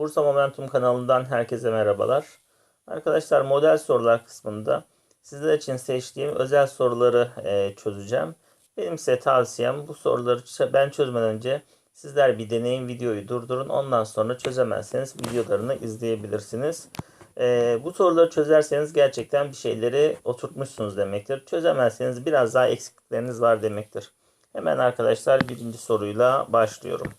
Bursa Momentum kanalından herkese merhabalar. Arkadaşlar model sorular kısmında sizler için seçtiğim özel soruları e, çözeceğim. Benim size tavsiyem bu soruları ben çözmeden önce sizler bir deneyin videoyu durdurun. Ondan sonra çözemezseniz videolarını izleyebilirsiniz. E, bu soruları çözerseniz gerçekten bir şeyleri oturtmuşsunuz demektir. Çözemezseniz biraz daha eksiklikleriniz var demektir. Hemen arkadaşlar birinci soruyla başlıyorum.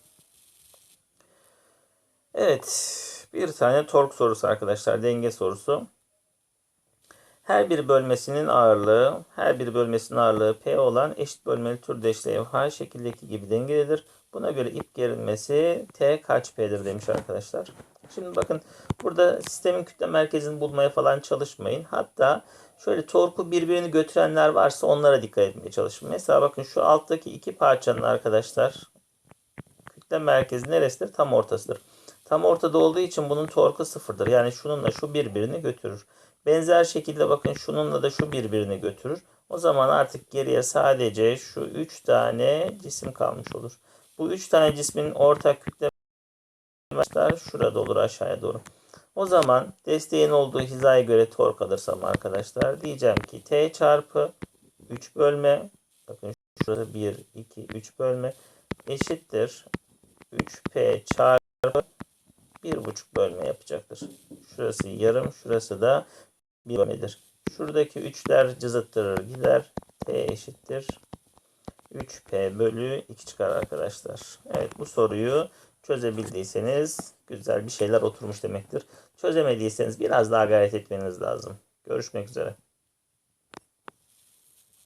Evet, bir tane tork sorusu arkadaşlar, denge sorusu. Her bir bölmesinin ağırlığı, her bir bölmesinin ağırlığı P olan eşit bölmeli türdeş levha şekildeki gibi dengelidir. Buna göre ip gerilmesi T kaç P'dir demiş arkadaşlar. Şimdi bakın burada sistemin kütle merkezini bulmaya falan çalışmayın. Hatta şöyle torku birbirini götürenler varsa onlara dikkat etmeye çalışın. Mesela bakın şu alttaki iki parçanın arkadaşlar kütle merkezi neresidir? Tam ortasıdır. Tam ortada olduğu için bunun torku sıfırdır. Yani şununla şu birbirini götürür. Benzer şekilde bakın şununla da şu birbirini götürür. O zaman artık geriye sadece şu 3 tane cisim kalmış olur. Bu 3 tane cismin ortak kütle başlar şurada olur aşağıya doğru. O zaman desteğin olduğu hizaya göre tork alırsam arkadaşlar diyeceğim ki T çarpı 3 bölme bakın şurada 1, 2, 3 bölme eşittir 3P çarpı 1,5 bölme yapacaktır. Şurası yarım, şurası da bir bölmedir. Şuradaki 3'ler cızıttırır gider. T eşittir. 3P bölü 2 çıkar arkadaşlar. Evet bu soruyu çözebildiyseniz güzel bir şeyler oturmuş demektir. Çözemediyseniz biraz daha gayret etmeniz lazım. Görüşmek üzere.